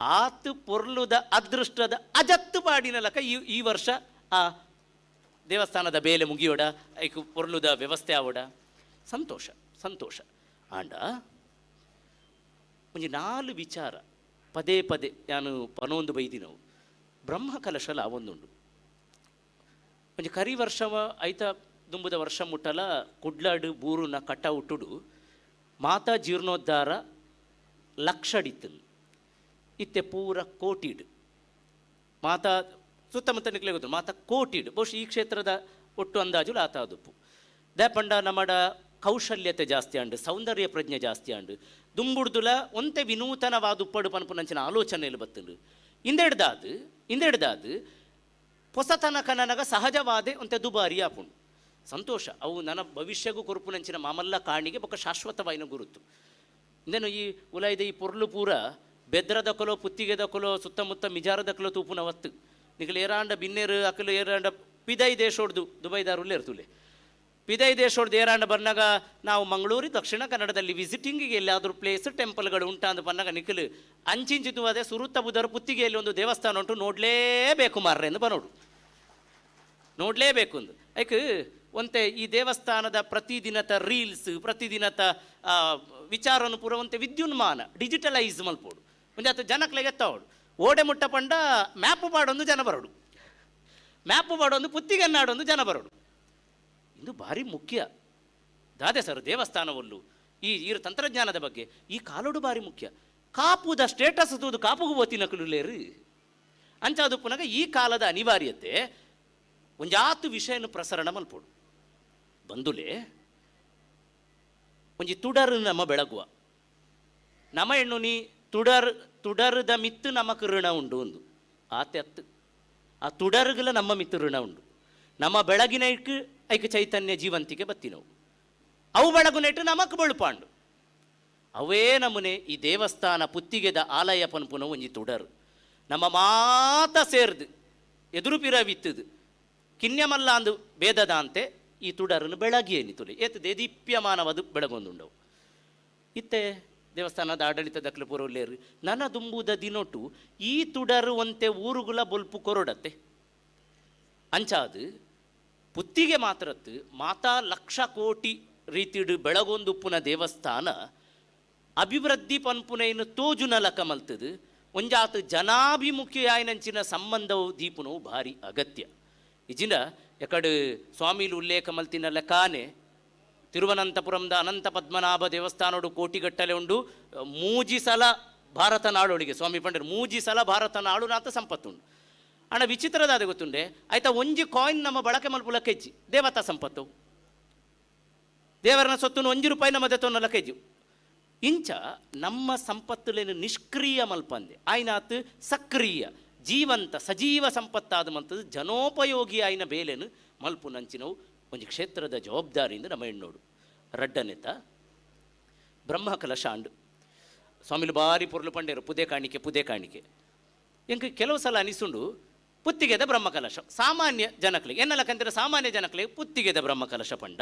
ಆತು ಪೊರ್ಲುದ ಅದೃಷ್ಟದ ಅಜತ್ತು ಪಾಡಿನ ಲಕ ಈ ಈ ವರ್ಷ ಆ ದೇವಸ್ಥಾನದ ಬೇಲೆ ಮುಗಿಯೋಡ, ಐಕು ಪೊರ್ಲುದ ವ್ಯವಸ್ಥೆ ಆವೋಡ. ಸಂತೋಷ ಸಂತೋಷ. ಆಂಡ ಒಂಜಿ ನಾಲ್ಕು ವಿಚಾರ, ಪದೇ ಪದೇ ನಾನು ಪನೊಂದು ಬೈದಿನವು. ಬ್ರಹ್ಮ ಕಲಶಲ ಒಂದುಂಡು ಒಂಜಿ ಕರಿ ವರ್ಷವ ಐತ ದುಂಬುದ ವರ್ಷ ಮುಟ್ಟಲ, ಕುಡ್ಲಾಡು ಬೂರುನ ಕಟ್ಟ ಉಟ್ಟುಡು. ಮಾತಾ ಜೀರ್ಣೋದ್ಧಾರ ಲಕ್ಷಡಿತ್ತಲ್ ಇತ್ತೆ ಪೂರ ಕೋಟಿಡ್. ಮಾತಾ ಸುತ್ತಮುತ್ತ ನಿಕ್ಲೆ ಗೊತ್ತು, ಮಾತ ಕೋಟಿಡ್. ಬಹುಶಃ ಈ ಕ್ಷೇತ್ರದ ಒಟ್ಟು ಅಂದಾಜು ಲಾತಾದುಪ್ಪು ದಾಪಂಡ ನಮ್ಮಡ ಕೌಶಲ್ಯತೆ ಜಾಸ್ತಿ ಆಂಡ್ ಸೌಂದರ್ಯ ಪ್ರಜ್ಞೆ ಜಾಸ್ತಿ ಆಂಡು ದುಂಬುಡ್ದುಲ ಒಂತೆ ವಿನೂತನವಾದ ಉಪ್ಪಡು ಪನ್ಪುನಂಚಿನ ಆಲೋಚನೆಯಲ್ಲಿ ಬತ್ತುಂಡು. ಇಂದೆಡ್ದಾದು ಇಂದೆಡ್ದಾದು ಹೊಸತನ ಕನನಗ ಸಹಜವಾದೆ ಒಂತೆ ದುಬಾರಿ ಆಪುಂಡು. ಸಂತೋಷ, ಅವು ನನ್ನ ಭವಿಷ್ಯಗೂ ಕೊರುಪುನಂಚಿನ ಮಾಮಲ್ಲ ಕಾಣಿಗೆ ಬೊಕ್ಕ ಶಾಶ್ವತವಾಯಿನ ಗುರುತು. ಇಂದೇನು ಈ ಉಲಾಯ್ದ ಈ ಪೊರ್ಲು ಪೂರ ಬೆದ್ರದಕಲೋ ಪುತ್ತಿಗೆದಕಲೋ ಸುತ್ತಮುತ್ತ ಮಿಜಾರದಕಲೋ ತೂಪುನ ವತ್ತು ನಿಗಲು ಏರಾಂಡ ಬಿನ್ನೇರು ಅಕಲು ಏರಾಂಡ ಪಿದೈ ದೇಶೋಡ್ದು ದುಬೈದಾರುಲ್ಲೇ ಇರ್ತುಲೆ ಪಿದೈ ದೇಶೋಡ್ದು ಏರಾಂಡ ಬಂದಾಗ ನಾವು ಮಂಗಳೂರು, ದಕ್ಷಿಣ ಕನ್ನಡದಲ್ಲಿ ವಿಸಿಟಿಂಗಿಗೆ ಎಲ್ಲಾದರೂ ಪ್ಲೇಸ್, ಟೆಂಪಲ್ಗಳು ಉಂಟಾ ಅಂತ ಬಂದಾಗ ನಿಖಲು ಅಂಚಿಂಚಿತು ಅದೇ ಸುರುತ್ತ ಬುಧರು ಪುತ್ತಿಗೆಯಲ್ಲಿ ಒಂದು ದೇವಸ್ಥಾನ ಉಂಟು, ನೋಡಲೇಬೇಕು ಮಾರ್ರೆ ಎಂದು ಬನೋಡು ನೋಡಲೇಬೇಕು ಅಂದು ಐಕ್, ಒಂತೆ ಈ ದೇವಸ್ಥಾನದ ಪ್ರತಿದಿನದ ರೀಲ್ಸ್ ಪ್ರತಿದಿನದ ವಿಚಾರನು ಪೂರ ಒಂತೆ ವಿದ್ಯುನ್ಮಾನ, ಡಿಜಿಟಲೈಸ್ ಮಲ್ಪೋಡು. ಒಂಜೆ ಆತ ಜನಕ್ಲೆಗೆ ಎತ್ತವಡು ಓಡೆ ಮುಟ್ಟ ಪಂಡ ಮ್ಯಾಪ್ ಪಾಡೊಂದು ಜನ ಬರೋಡು. ಮ್ಯಾಪ್ ಪಾಡೊಂದು ಪುತ್ತಿಗೆನ್ನಾಡೊಂದು ಜನ ಬರೋಡು. ಇದು ಭಾರಿ ಮುಖ್ಯ. ದಾದೆ ಸರ್ ದೇವಸ್ಥಾನವಲ್ಲು ಈ ಈ ತಂತ್ರಜ್ಞಾನದ ಬಗ್ಗೆ, ಈ ಕಾಲೋಡು ಭಾರಿ ಮುಖ್ಯ. ಕಾಪುದ ಸ್ಟೇಟಸ್ ತೂದು ಕಾಪುಗು ಓತಿನ ಕುಲುಲೇರು. ಅಂಚಾದು ಪುನಗ ಈ ಕಾಲದ ಅನಿವಾರ್ಯತೆ, ಒಂಜಾತು ವಿಷಯನ ಪ್ರಸರಣ ಮಲ್ಪೋಡು. ಬಂದುಲೆ, ಒಂಜಿ ತುಡರು ನಮ್ಮ ಬೆಳಗುವ. ನಮ್ಮ ಹೆಣ್ಣು ನೀ ತುಡರ್ ತುಡರ್ದ ಮಿತ್ತು ನಮಕ್ ಋಣ ಉಂಡು ಒಂದು ಆತೆ ಅತ್ತು ಆ ತುಡರ್ಗಲ ನಮ್ಮ ಮಿತ್ತು ಋಣ ಉಂಡು ನಮ್ಮ ಬೆಳಗಿನ ಇಟ್ಟು ಐಕ ಚೈತನ್ಯ ಜೀವಂತಿಗೆ ಬತ್ತಿನವು ಅವು ಬೆಳಗುನೆಟ್ಟು ನಮಕ್ ಬಳುಪಾಂಡು ಅವೇ ನಮುನೆ ಈ ದೇವಸ್ಥಾನ ಪುತ್ತಿಗೆದ ಆಲಯ ಪನ್ಪುನ ಒಂಜಿ ತುಡರು ನಮ್ಮ ಮಾತ ಸೇರ್ದು ಎದುರು ಪಿರ ವಿತ್ತದು ಕಿನ್ಯಮಲ್ಲ ಅಂದು ಭೇದದ ಅಂತೆ ಈ ತುಡರನ್ನು ಬೆಳಗಿಯೇನಿತುಲೆ ಏತದೆ ದೀಪ್ಯಮಾನವದು ಬೆಳಗೊಂದುಂಡವು ಇತ್ತೆ ದೇವಸ್ಥಾನದ ಆಡಳಿತದಕ್ಲು ಪೂರವಲ್ಲೇರು ನನ್ನ ದುಂಬುದ ದಿನೊಟ್ಟು ಈ ತುಡರುವಂತೆ ಊರುಗುಲ ಬೊಲ್ಪು ಕೊರಡತ್ತೆ. ಅಂಚಾದು, ಪುತ್ತಿಗೆ ಮಾತ್ರತ್ತು ಮಾತಾ ಲಕ್ಷ ಕೋಟಿ ರೀತಿಡು ಬೆಳಗೊಂದುಪ್ಪುನ ದೇವಸ್ಥಾನ, ಅಭಿವೃದ್ಧಿ ಪನ್ಪುನೈನು ತೋಜು ನಲಕ ಮಲ್ತದು, ಒಂಜಾತು ಜನಾಭಿಮುಖಿಯಾಯಿನಂಚಿನ ಸಂಬಂಧವು ದೀಪುನವು ಭಾರಿ ಅಗತ್ಯ. ಇಜಿನ ಎಕಡು ಸ್ವಾಮಿಲು ಉಲ್ಲೇಖ ಮಲ್ತಿನ ಕಾನೆ ತಿರುವನಂತಪುರಂದ ಅನಂತ ಪದ್ಮನಾಭ ದೇವಸ್ಥಾನೋಡು ಕೋಟಿಗಟ್ಟಲೆ ಉಂಡು ಮೂಜಿ ಸಲ ಭಾರತ ನಾಡೊಳಿಗೆ. ಸ್ವಾಮಿ ಪಂಡರು ಮೂಜಿ ಸಲ ಭಾರತ ನಾಡು ಸಂಪತ್ತುಂಡು. ಅಣ್ಣ, ವಿಚಿತ್ರದಾದ ಗೊತ್ತುಂಡೆ. ಆಯ್ತಾ, ಒಂಜಿ ಕಾಯಿನ್ ನಮ್ಮ ಬಳಕೆ ಮಲ್ಪುಲ ಕೆಜ್ಜಿ ದೇವತಾ ಸಂಪತ್ತು. ದೇವರನ ಸೊತ್ತು ಒಂಜಿ ರೂಪಾಯಿ ನಮ್ಮ ದೆತ್ತೊನ್ನಲ ಕೆಜ್ಜಿ ಇಂಚ ನಮ್ಮ ಸಂಪತ್ತುಲೇನು ನಿಷ್ಕ್ರಿಯ ಮಲ್ಪಂದೆ ಆಯ್ನಾತ್ ಸಕ್ರಿಯ, ಜೀವಂತ, ಸಜೀವ ಸಂಪತ್ತಾದ ಮಂತದ್ದು ಜನೋಪಯೋಗಿ ಆಯ್ನ ಬೇಲೆನು ಮಲ್ಪು ನಂಚಿನವು. ಒಂಜಿ ಕ್ಷೇತ್ರದ ಜವಾಬ್ದಾರಿಯಿಂದ ನಮ್ಮ ಹೆಣ್ಣೋಡು ರಡ್ಡನೆತ ಬ್ರಹ್ಮ ಕಲಶಾಂಡು ಸ್ವಾಮಿಲು ಬಾರಿ ಪೊರ್ಲು ಪಂಡೇರು ಪುದೆ ಕಾಣಿಕೆ ಪುದೆ ಕಾಣಿಕೆ. ಎಂಕ್ ಕೆಲವು ಸಲ ಅನಿಸುಂಡು, ಪುತ್ತಿಗೆದ ಬ್ರಹ್ಮಕಲಶ, ಸಾಮಾನ್ಯ ಜನಕ್ಲಿಗೆ ಎನ್ನಲಕ್ಕಂತಿರ ಸಾಮಾನ್ಯ ಜನಕ್ಲಿಗೆ ಪುತ್ತಿಗೆದ ಬ್ರಹ್ಮಕಲಶ ಪಂಡ,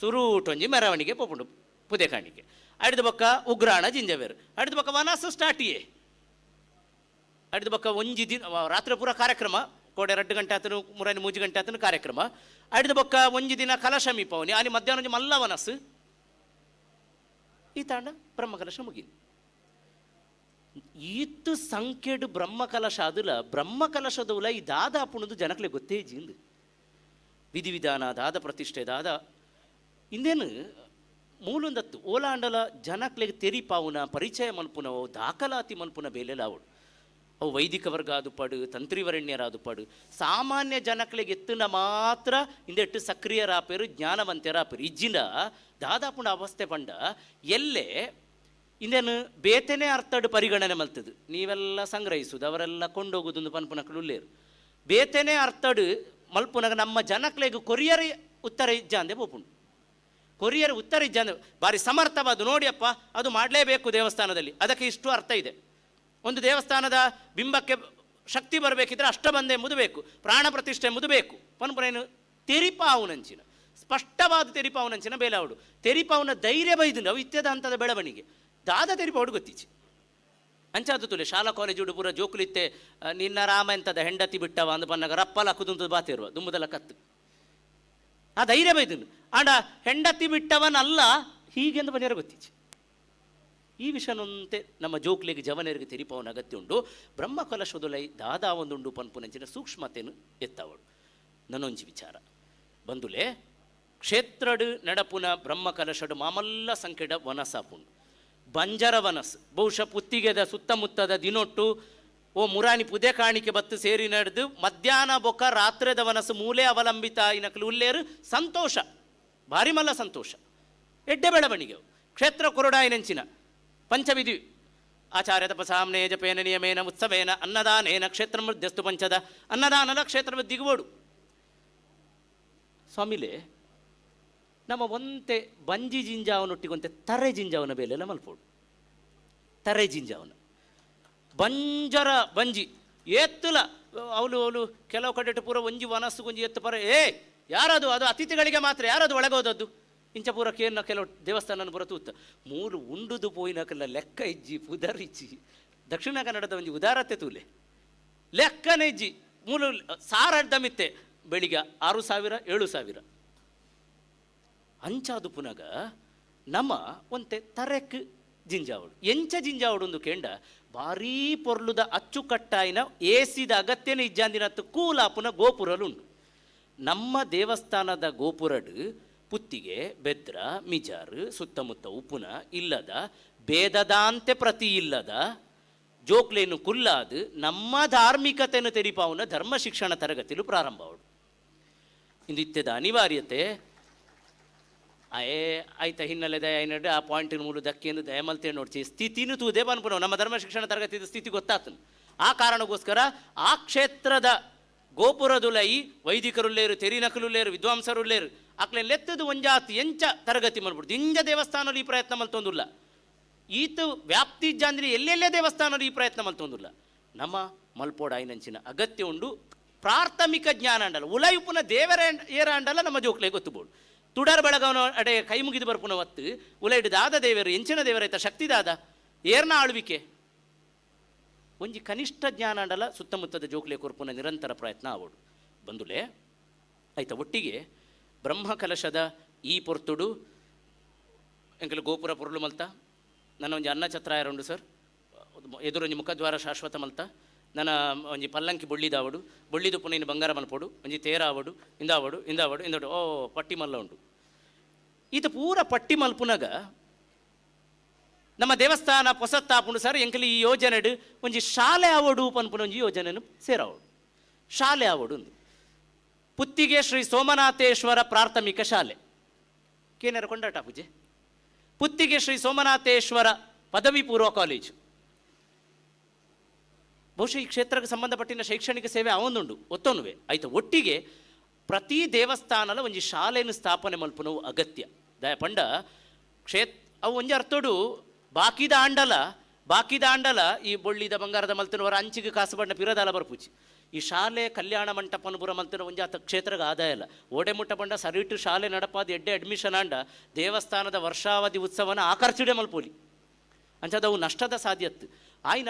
ಸುರೂಟೊಂಜಿ ಮೆರವಣಿಗೆ ಪೋಪುಂಡು, ಪುದೆ ಕಾಣಿಕೆ. ಅಡಿದ ಬೊಕ್ಕ ಉಗ್ರಾಣ ಜಿಂಜವೇರು, ಅಡಿದ ಬೊಕ್ಕ ವನಸು ಸ್ಟಾರ್ಟಿಯೇ ಅಡಿದ ಬೊಕ್ಕ ಒಂಜಿ ದಿನ, ರಾತ್ರಿ ಪೂರ ಕಾರ್ಯಕ್ರಮ ಕೋಡೆ ಎರಡು ಗಂಟೆ ಆತನು ಮೂರನೇ ಮೂಜಿ ಗಂಟೆ ಆತನು ಕಾರ್ಯಕ್ರಮ. ಅಡಿದ ಬೊಕ್ಕ ಒಂಜಿ ದಿನ ಕಲಶಮಿ ಪೌನಿ ಅಲ್ಲಿ ಮಧ್ಯಾಹ್ನ ಒಂಜಿ ಮಲ್ಲ ವನಸ್ಸು ಈ ತಾಂಡ ಬ್ರಹ್ಮಕಲಶ ಮುಗಿದು ಈತ್ತು ಸಂಖ್ಯೆಡು ಬ್ರಹ್ಮಕಲಶ ಅದುಲ ಬ್ರಹ್ಮಕಲಶದ ಉಲ ಈ ದಾದ ಅಪ್ಪುಣದು ಜನಕ್ಲೆ ಗೊತ್ತೇ ಜೀಂದು ವಿಧಿವಿಧಾನ, ದಾದ ಪ್ರತಿಷ್ಠೆ, ದಾದ. ಇಂದೇನು, ಮೂಲೊಂದತ್ತು ಓಲಾಂಡಲ ಜನಕ್ಲೆಗೆ ತೆರಿಪಾವುನ, ಪರಿಚಯ ಮಲ್ಪುನವೋ, ದಾಖಲಾತಿ ಮಲ್ಪುನ ಬೇಲೆಲಾವಡು ಅವು ವೈದಿಕ ವರ್ಗ ಅದು ಪಡು, ತಂತ್ರಿವರಣ್ಯರಾದು ಪಡು. ಸಾಮಾನ್ಯ ಜನಕ್ಕಳಿಗೆ ಎತ್ತಿನ ಮಾತ್ರ ಇಂದೆಟ್ಟು ಸಕ್ರಿಯರಾಪೇರು ಜ್ಞಾನವಂತರಾಪೇರು ಇಜ್ಜಿನ ದಾದಾಪುಂಡ ಅವಸ್ಥೆ ಪಂಡ ಎಲ್ಲೇ ಇಂದೇನು ಬೇತೆನೇ ಅರ್ಥಡು ಪರಿಗಣನೆ ಮಲ್ತದು. ನೀವೆಲ್ಲ ಸಂಗ್ರಹಿಸುದು, ಅವರೆಲ್ಲ ಕೊಂಡೋಗುದು ಪನ್ಪುನಕ್ಕಳು ಉಲ್ಲೇರು. ಬೇತೆನೇ ಅರ್ಥಡು ಮಲ್ಪುನಗ ನಮ್ಮ ಜನಕ್ಲೆಗೆ ಕೊರಿಯರ್ ಉತ್ತರ ಇಜ್ಜ ಅಂದೆ ಬೋಪುಂಡು. ಕೊರಿಯರ್ ಉತ್ತರ ಇಜ್ಜ ಅಂದ್ರೆ ಭಾರಿ ಸಮರ್ಥವಾದ ನೋಡಿಯಪ್ಪ ಅದು ಮಾಡಲೇಬೇಕು ದೇವಸ್ಥಾನದಲ್ಲಿ. ಅದಕ್ಕೆ ಇಷ್ಟು ಅರ್ಥ ಇದೆ. ಒಂದು ದೇವಸ್ಥಾನದ ಬಿಂಬಕ್ಕೆ ಶಕ್ತಿ ಬರಬೇಕಿದ್ರೆ ಅಷ್ಟಬಂಧೆ ಮುದಬೇಕು ಬೇಕು ಪ್ರಾಣ ಪ್ರತಿಷ್ಠೆ ಮುದಬೇಕು. ಬೇಕು ಪನ್ಪುರೇನು ತೆರಿಪಾವುನಂಚಿನ. ಸ್ಪಷ್ಟವಾದ ತೆರಿಪಾವುನಂಚಿನ ಬೇಲಾವುಡು ತೆರಿಪಾವುನ ಧೈರ್ಯ ಬೈದು ಅವು ಇತ್ಯದ ಹಂತದ ಬೆಳವಣಿಗೆ. ದಾದ ತೆರಿಪಾವುಡು ಗೊತ್ತೀಚಿ. ಅಂಚಾದು ತುಲೆ, ಶಾಲಾ ಕಾಲೇಜು ಪೂರ ಜೋಕುಲಿತ್ತೆ ನಿನ್ನ ರಾಮ ಎಂತದ ಹೆಂಡತಿ ಬಿಟ್ಟವ ಅಂದು ಬಂದಾಗ ರಪ್ಪಲ ಕುದುಂದು ಬಾತಿರುವ ದುಂಬುದಲ ಕತ್ತು. ಆ ಧೈರ್ಯ ಬೈದನು. ಆಂಡ ಹೆಂಡತಿ ಬಿಟ್ಟವನಲ್ಲ, ಹೀಗೆಂದು ಬನ್ನಿರ ಗೊತ್ತಿಚ್ಚಿ ಈ ವಿಷಯನಂತೆ ನಮ್ಮ ಜೋಕ್ಲಿಗೆ ಜವನರಿಗೆ ತೆರಿಪವನ ಅಗತ್ಯ ಉಂಡು ಬ್ರಹ್ಮ ಕಲಶದೊಲೈ ದಾದಾ ಒಂದುಂಡು ಪನ್ಪುನಂಚಿನ ಸೂಕ್ಷ್ಮತೆಯನ್ನು ಎತ್ತವಳು. ನನ್ನೊಂಜಿ ವಿಚಾರ. ಬಂದುಲೆ, ಕ್ಷೇತ್ರಡು ನಡಪುನ ಬ್ರಹ್ಮ ಕಲಶಡು ಮಾಮಲ್ಲ ಸಂಕೆಡ ವನಸಾಪುಂಡು ಬಂಜರ ವನಸ್, ಬಹುಶಃ ಪುತ್ತಿಗೆದ ಸುತ್ತಮುತ್ತದ ದಿನೊಟ್ಟು ಓ ಮುರಾನಿ ಪುದೆ ಕಾಣಿಕೆ ಬತ್ತು ಸೇರಿ ನಡೆದು ಮಧ್ಯಾಹ್ನ ಬೊಕ್ಕ ರಾತ್ರಿದ ವನಸ್ಸು ಮೂಲೆ ಅವಲಂಬಿತ ಇನಕಲು ಉಲ್ಲೇರು ಸಂತೋಷ, ಭಾರಿ ಮಲ್ಲ ಸಂತೋಷ. ಎಡ್ಡೆ ಬೆಳವಣಿಗೆ. ಕ್ಷೇತ್ರ ಕೊರಡಾಯಿನಂಚಿನ ಪಂಚವಿಧಿ. ಆಚಾರ್ಯ ತಪಸಾಮ್ನೇ ಜಪೇನ ನಿಯಮೇನ ಉತ್ಸವೇನ ಅನ್ನದಾನೇನ ಕ್ಷೇತ್ರ ಮೃದ್ಯಸ್ತು ಪಂಚದ ಅನ್ನದಾನದ ಕ್ಷೇತ್ರ ದಿಗುವೋಡು ಸ್ವಾಮಿಲೆ, ನಮ್ಮ ಒಂತೆ ಬಂಜಿ ಜಿಂಜಾವನೊಟ್ಟಿಗೊಂತೆ ತರೆ ಜಿಂಜಾವನ ಬೇಲೆಲ್ಲ ಮಲ್ಪೋಡು. ತರೆ ಜಿಂಜಾವನ. ಬಂಜರ ಬಂಜಿ ಎತ್ತುಲ ಅವಳು ಅವಳು ಕೆಲವು ಕಡೆ ಪೂರ ಒಂಜಿ ವನಸ್ಸು ಗುಂಜಿ ಎತ್ತು ಪರ ಏ ಯಾರದು ಅದು ಅತಿಥಿಗಳಿಗೆ ಮಾತ್ರ, ಯಾರದು ಒಳಗೋದದ್ದು? ಇಂಚ ಪೂರ ಕೇರ್ನ ಕೆಲವು ದೇವಸ್ಥಾನ ಉತ್ತ ಮೂರು ಉಂಡುದು ಪೋಯಿನಕಲ್ಲ ಲೆಕ್ಕ ಇಜ್ಜಿ ಪುದರಿಜ್ಜಿ ದಕ್ಷಿಣ ಕನ್ನಡದ ಒಂಜಿ ಉದಾರತೆ ತೂಲೆ. ಲೆಕ್ಕನ ಇಜ್ಜಿ ಮೂಲು ಸಾರ ದಮಿತ್ತೆ ಬೆಳಿಗ್ಗೆ ಆರು ಸಾವಿರ, ಏಳು ಸಾವಿರ. ಅಂಚಾದು ಪುನಗ ನಮ್ಮ ಒಂತೆ ತರೆಕ್ ಜಿಂಜಾವಡು. ಎಂಚ ಜಿಂಜಾವಡು ಒಂದು ಕೇಂಡ, ಭಾರೀ ಪೊರ್ಲುದ ಅಚ್ಚುಕಟ್ಟಾಯಿನ ಏಸಿದ ಅಗತ್ಯನೇ ಇಜ್ಜಾಂದಿನತ್ತು ಕೂಲಾಪುನ ಗೋಪುರಲು ಗೋಪುರಲುಂಡು ನಮ್ಮ ದೇವಸ್ಥಾನದ ಗೋಪುರಡು ಪುತ್ತಿಗೆ ಬೆದ್ರ, ಮಿಜಾರು, ಸುತ್ತಮುತ್ತ ಉಪುನ ಇಲ್ಲದ, ಭೇದದಾಂತೆ ಪ್ರತಿ ಇಲ್ಲದ, ಜೋಕ್ಲೇನು ಕುಲ್ಲಾದು, ನಮ್ಮ ಧಾರ್ಮಿಕತೆಯನ್ನು ತೆರಿಪಾವನ ಧರ್ಮ ಶಿಕ್ಷಣ ತರಗತಿಲು ಪ್ರಾರಂಭವಡು ಇಂದು ಅನಿವಾರ್ಯತೆ, ಅಯೇ ಆಯ್ತಾ ಹಿನ್ನೆಲೆದ ಏನಾಡು ಆ ಪಾಯಿಂಟಿನ ಮೂಲ ದಕ್ಕಿಯನ್ನು ದಯಮಲ್ತೆ ನೋಡ್ತೀವಿ ಸ್ಥಿತಿನೂ ತೂದೆ ಬನ್ಪುನ ನಮ್ಮ ಧರ್ಮ ಶಿಕ್ಷಣ ತರಗತಿದ ಸ್ಥಿತಿ ಗೊತ್ತಾತನು. ಆ ಕಾರಣಕ್ಕೋಸ್ಕರ ಆ ಕ್ಷೇತ್ರದ ಗೋಪುರದುಲೈ ವೈದಿಕರುಲ್ಲೇರು ತೆರಿನಕಲುಲ್ಲೇರು ವಿದ್ವಾಂಸರುಲ್ಲೇರು ಅಕ್ಲೆ ಲೆತ್ತದು ಒಂಜಾತಿ ಎಂಚ ತರಗತಿ ಮಾಡ್ಬಿಡ್ತು. ಇಂಜ ದೇವಸ್ಥಾನದಲ್ಲಿ ಈ ಪ್ರಯತ್ನ ಮಲ್ತೊಂದುಲ್ಲ ಈತ ವ್ಯಾಪ್ತಿ ಜಾಂದ್ರಿ ಎಲ್ಲೆಲ್ಲೇ ದೇವಸ್ಥಾನದಲ್ಲಿ ಈ ಪ್ರಯತ್ನ ಮಲ್ತೊಂದುಲ್ಲ ನಮ್ಮ ಮಲ್ಪೋಡ ಐನಂಚಿನ ಅಗತ್ಯ ಉಂಡು ಪ್ರಾಥಮಿಕ ಜ್ಞಾನ ಅಂಡಲ್ಲ ಉಲಯುಪುನ ದೇವರ ಏರ ಅಂಡಲ್ಲ ನಮ್ಮ ಜೋಕ್ಲೆ ಗೊತ್ತುಬೋಡು ತುಡರ್ ಬೆಳಗವನ ಅಡೆ ಕೈ ಮುಗಿದು ಬರ್ಪುನ ಹೊತ್ತು ಉಲೈಡ್ ದಾದ ದೇವರು, ಎಂಚಿನ ದೇವರೈತ ಶಕ್ತಿ ದಾದ, ಏರ್ನ ಆಳ್ವಿಕೆ. ಒಂಜಿ ಕನಿಷ್ಠ ಜ್ಞಾನ ಅಂಡಲ ಸುತ್ತಮುತ್ತದ ಜೋಕ್ಲೆ ಕೊರ್ಪುನ ನಿರಂತರ ಪ್ರಯತ್ನ ಆವೋಡು ಬಂದುಲೆ, ಆಯ್ತಾ ಒಟ್ಟಿಗೆ ಬ್ರಹ್ಮ ಕಲಶದ ಈ ಪೊರ್ತುಡು ಎಂಕಲು ಗೋಪುರ ಪೊರ್ಲು ಮಲ್ತ ನನ್ನ ಒಂಜಿ ಅನ್ನ ಛತ್ರ ಉಂಡು ಸರ್ ಎದುರೊಂಜಿ ಮುಖದ್ವಾರ ಶಾಶ್ವತ ಮಲ್ತ ನನ್ನ ಒಂಜಿ ಪಲ್ಲಂಕಿ ಬೊಳ್ಳಿದಾವಡು ಬೊಳ್ಳಿದು ಪುನ ಇನ್ನು ಬಂಗಾರ ಮಲ್ಪೋಡು ಒಂಜಿ ತೇರ ಆವಡು ಇಂದಾವಡು ಇಂದಾವಡು ಇಂದೋಡು ಓ ಪಟ್ಟಿ ಮಲ್ಲ ಉಂಡು ಈತ ಪೂರ ಪಟ್ಟಿ ಮಲ್ಪುನಗ ನಮ್ಮ ದೇವಸ್ಥಾನ ಪೊಸತ್ತಾಪುಂಡು ಸರ್ ಎಂಕಲಿ ಈ ಯೋಜನೆಡು ಒಂಜಿ ಶಾಲೆ ಆವಡು ಪನ್ಪುನ ಒಂಜಿ ಯೋಜನೆನು ಸೇರಾವಡು ಶಾಲೆ ಆವಡು ಒಂದು ಪುತ್ತಿಗೆ ಶ್ರೀ ಸೋಮನಾಥೇಶ್ವರ ಪ್ರಾಥಮಿಕ ಶಾಲೆ. ಕೇನರ ಕೊಂಡಾಟ ಪೂಜೆ. ಪುತ್ತಿಗೆ ಶ್ರೀ ಸೋಮನಾಥೇಶ್ವರ ಪದವಿ ಪೂರ್ವ ಕಾಲೇಜು ಬಹುಶಃ ಈ ಕ್ಷೇತ್ರಕ್ಕೆ ಸಂಬಂಧಪಟ್ಟಿನ ಶೈಕ್ಷಣಿಕ ಸೇವೆ ಅವೊಂದುಂಡು ಒತ್ತೊನ್ನುವೆ ಆಯಿತು, ಒಟ್ಟಿಗೆ ಪ್ರತಿ ದೇವಸ್ಥಾನಲ ಒಂಜಿ ಶಾಲೆಯನ್ನು ಸ್ಥಾಪನೆ ಮಲ್ಪನವು ಅಗತ್ಯ. ದಯಪಂಡ, ಕ್ಷೇತ್, ಅವು ಒಂಜಿ ಅರ್ಥೋಡು ಬಾಕಿದ ಆಂಡಲ ಬಾಕಿದ ಆಂಡಲ, ಈ ಬೊಳ್ಳಿದ ಬಂಗಾರದ ಮಲ್ತನವರ ಅಂಚಿಗೆ ಕಾಸು ಬಣ್ಣ ಪಿರದಾಲ ಬರ್ಪುಜಿ. ಈ ಶಾಲೆ ಕಲ್ಯಾಣ ಮಂಟಪನ ಪುರ ಮಲ್ತನ ಒಂಜಿ ಆತ ಕ್ಷೇತ್ರಗ ಆದಾಯ ಇಲ್ಲ. ಓಡೆ ಮುಟ್ಟ ಪಂಡ ಸರಿಟು ಶಾಲೆ ನಡಪಾದ ಎಡ್ಡೆ ಅಡ್ಮಿಷನ್ ಆಂಡ ದೇವಸ್ಥಾನದ ವರ್ಷಾವಧಿ ಉತ್ಸವನ ಆಕರ್ಷಣೆ ಮಲ್ಪೋಲಿ. ಅಂಚದವು ನಷ್ಟದ ಸಾಧ್ಯತ್ತು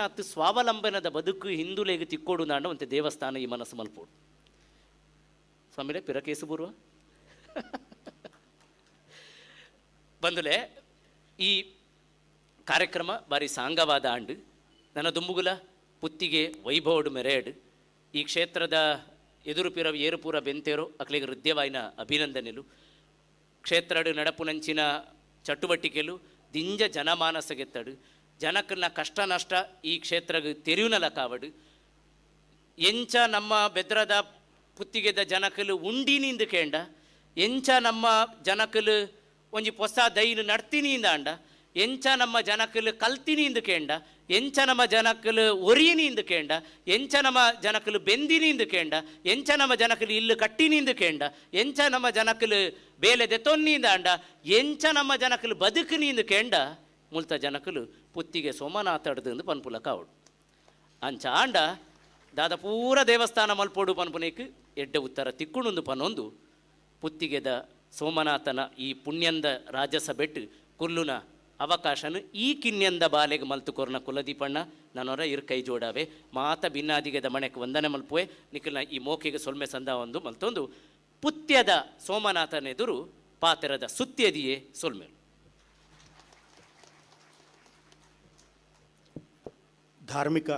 ಅತ್ತು ಸ್ವಾವಲಂಬನದ ಬದುಕು ಹಿಂದುಲೆಗೆ ತಿಕ್ಕೋಡು ನಾಂಡ ಒಂತೆ ದೇವಸ್ಥಾನ ಈ ಮನಸ್ಸು ಮಲ್ಪೋಡು ಸ್ವಾಮಿಲೆ ಪಿರಕೇಸು ಬರುವ? ಬಂದಲೆ ಈ ಕಾರ್ಯಕ್ರಮ ಬಾರಿ ಸಾಂಗವಾದ ಆಂಡು. ನನ್ನ ದುಂಬುಗುಲ, ಪುತ್ತಿಗೆ ವೈಭವಡು ಮೆರೆಯಡು. ಈ ಕ್ಷೇತ್ರದ ಎದುರುಪಿರ ಏರುಪೂರ ಬೆಂತೇರು ಅಕ್ಲಿಗೆ ಹೃದಯವಾಯಿನ ಅಭಿನಂದನೆಲು ಕ್ಷೇತ್ರಡು ನಡಪುನಂಚಿನ ಚಟುವಟಿಕೆಲು ದಿಂಜ ಜನಮಾನಸಗೆತ್ತಡು ಜನಕ್ಕನ್ನ ಕಷ್ಟ ನಷ್ಟ ಈ ಕ್ಷೇತ್ರಗ್ ತೆರಿಯುನಲ ಕಾವಡು ಎಂಚ ನಮ್ಮ ಬೆದ್ರದ ಪುತ್ತಿಗೆದ ಜನಕಲು ಉಂಡಿನಿಂದ ಕೇಂಡ, ಎಂಚ ನಮ್ಮ ಜನಕಲು ಒಂಜಿ ಹೊಸ ನಡ್ತೀನಿ ಇಂದ ಅಂಡ ಎಂಚ ನಮ್ಮ ಜನಕಲು ಕಲ್ತಿನಿಂದ ಕೇಂಡ, ಎಂಚ ನಮ್ಮ ಜನಕಲು ಒರಿಯಿನಿಂದ ಕೇಂಡ, ಎಂಚ ನಮ್ಮ ಜನಕಲು ಬೆಂದಿನಿಂದ ಕೇಂಡ, ಎಂಚ ನಮ್ಮ ಜನಕಲು ಇಲ್ಲು ಕಟ್ಟಿನಿಂದ ಕೇಂಡ, ಎಂಚ ನಮ್ಮ ಜನಕಲು ಬೇಲೆ ದೆತೊನ್ನಿಂದ ಅಂಡ ಎಂಚ ನಮ್ಮ ಜನಕಲು ಬದುಕಿನಿಂದ ಕೇಂಡ, ಮುಲ್ತ ಜನಕಲು ಪುತ್ತಿಗೆ ಸೋಮನಾಥಡ್ದು ಪನ್ಪುಲ ಕಾವಡು ಅಂಚ ಆಂಡ, ದಾದ ಪೂರ ದೇವಸ್ಥಾನ ಮಲ್ಪೋಡು ಪನ್ಪುನೇಕ್, ಎಡ್ಡೆ ಉತ್ತರ ತಿಕ್ಕುಣೊಂದು ಪನೊಂದು, ಪುತ್ತಿಗೆದ ಸೋಮನಾಥನ ಈ ಪುಣ್ಯಂದ ರಾಜಸ ಬೆಟ್ಟು ಕುಲ್ಲುನ ಅವಕಾಶನು ಈ ಕಿನ್ಯಂದ ಬಾಲೆಗೆ ಮಲ್ತು ಕೊರ್ನ ಕುಲದೀಪಣ್ಣ. ನನ್ನೊರ ಇರ್ ಕೈ ಜೋಡಾವೆ. ಮಾತ ಭಿನ್ನಾದಿಗೆದ ಮಣೆಕ್ ವಂದನೆ ಮಲ್ಪುವೆ. ನಿಖಿಲ್ನ ಈ ಮೋಕಿಗೆ ಸೊಲ್ಮೆ ಸಂದ ಒಂದು ಮಲ್ತೊಂದು. ಪುತ್ಯದ ಸೋಮನಾಥನೆದುರು ಪಾತ್ರದ ಸುತ್ಯದಿಯೇ ಸೊಲ್ಮೆಲು ಧಾರ್ಮಿಕ